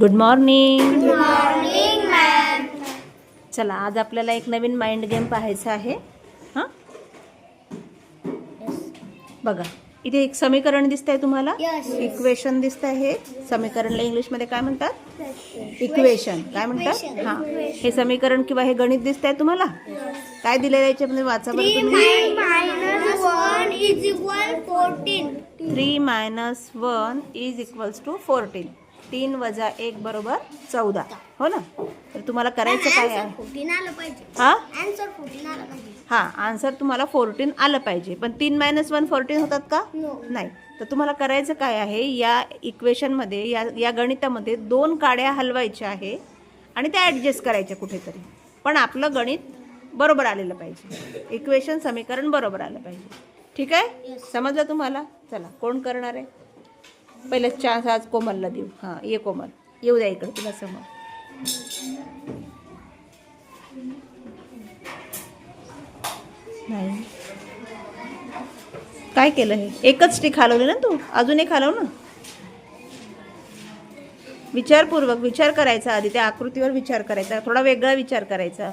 Good morning morning ma'am चला आज आपल्याला एक नवीन माइंड गेम पाहायचा आहे. हां? बघा इथे एक समीकरण दिसतंय तुम्हाला. Yes. इक्वेशन दिसत आहे समीकरणला इंग्लिशमध्ये काय म्हणतात? इक्वेशन काय म्हणतात. हां. हे समीकरण किंवा हे गणित दिसत आहे तुम्हाला काय दिलेलं आहे याच्यामध्ये? वाचा बरं तुम्ही. Three minus one is equals to fourteen तीन वजा एक बरोबर चौदा. हो ना? तर तुम्हाला करायचं काय आहे? हां? हां आन्सर तुम्हाला फोर्टीन आलं पाहिजे. पण तीन मायनस वन फोर्टीन होतात का? नो नाही. तर तुम्हाला करायचं काय आहे? या इक्वेशनमध्ये या या गणितामध्ये दोन काड्या हलवायच्या आहे आणि त्या ॲडजस्ट करायच्या कुठेतरी. पण आपलं गणित बरोबर आलेलं पाहिजे. इक्वेशन समीकरण बरोबर आलं पाहिजे. ठीक आहे? समजलं तुम्हाला? चला कोण करणार आहे? पहिले चान्स आज कोमलला देऊ. हां ये कोमल. येऊ द्या इकडे तुला समोर. नाही. काय केलं हे? एकच स्टिक हलवली ना तू? अजून एक हलव ना? विचारपूर्वक विचार करायचा आधी त्या आकृतीवर विचार करायचा थोडा वेगळा विचार करायचा.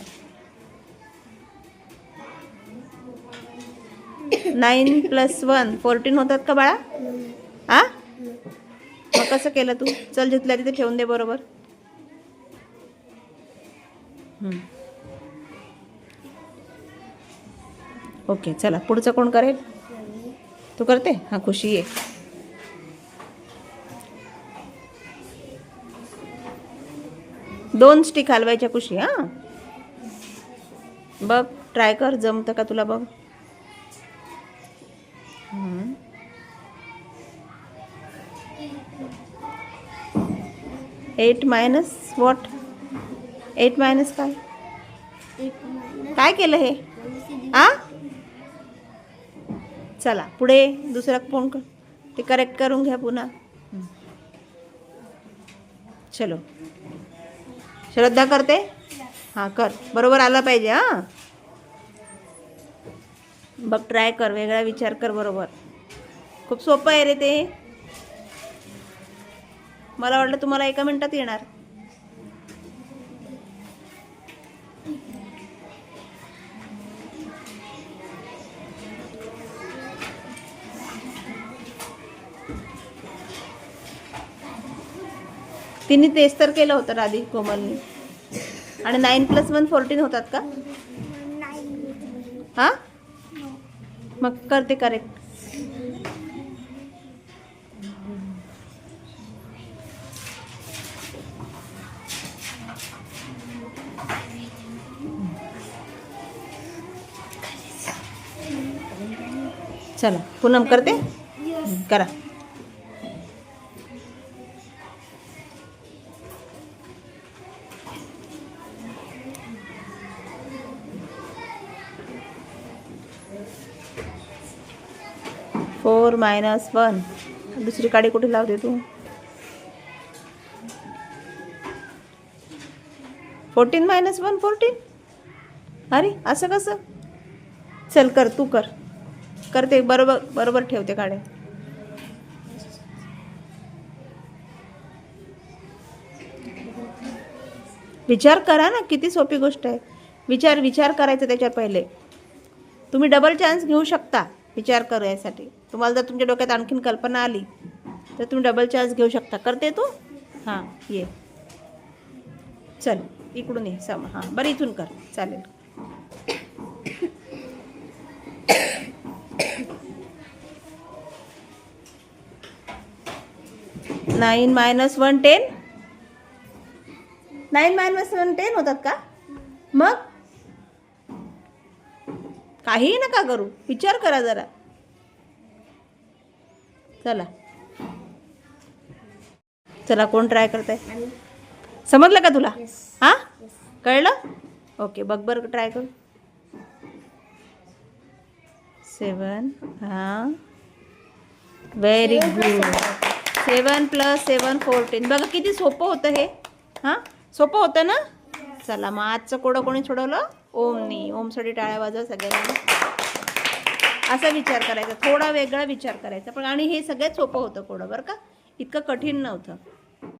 नाईन प्लस वन फोर्टीन होतात का बाळा? कसं केलं तू? चल जिथल्या तिथे ठेवून दे बरोबर. ओके चला. पुढचं कोण करेल? तू करते? हां खुशी आहे दोन स्टिक हलवायच्या खुशी हां? बघ ट्राय कर. जमतं का तुला बघ? Eight minus what? Eight minus काय काय केलं हे? आ? चला पुढे दुसरा फोन कर? ते करेक्ट करून घ्या पुन्हा. चलो. श्रद्धा करते? हां कर. बरोबर आला पाहिजे हां. बघ ट्राय कर. वेगळा विचार कर बरोबर. खूप सोपं आहे रे ते. मला वाटलं तुम्हाला एका मिनिटात येणार. तिने तेच तर केलं होतं राधी कोमलनी. आणि नाईन प्लस वन फोर्टीन होतात का? हां? मग करते करेक्ट चला पूनम करते? करा. फोर मायनस वन दुसरी काडी कुठे लावते तू? फोर्टीन मायनस वन फोर्टीन अरे असं कसं? चल कर तू कर. करते बरोबर बरोबर ठेवते काढे. विचार करा ना किती सोपी गोष्ट आहे. विचार विचार करायचा त्याच्यावर पहिले. तुम्ही डबल चान्स घेऊ शकता विचार करायसाठी. तुम्हाला जर तुमच्या डोक्यात आणखीन कल्पना आली तर तुम्ही डबल चान्स घेऊ शकता. करते तू? हां ये. चल इकडून ये सम. हां बरं इथून कर. चालेल. Nine minus one ten? Nine minus one ten होतात का? मग? काही नका करू. विचार करा जरा. चला. चला कोण ट्राय करताय? समजलं का तुला? हां? कळलं? ओके बघ बरं ट्राय करू. सेवन हां. Very good seven plus seven fourteen. बघा किती सोपं होतं हे. हां? सोपं होतं ना? चला मग आजचं कोडं कोणी सोडवलं? ओमनी. ओमसाठी टाळ्या वाजवा सगळ्यांना. असा विचार करायचा. थोडा वेगळा विचार करायचा. पण आणि हे सगळ्यात सोपं होतं कोडं बरं का? इतकं कठीण नव्हतं.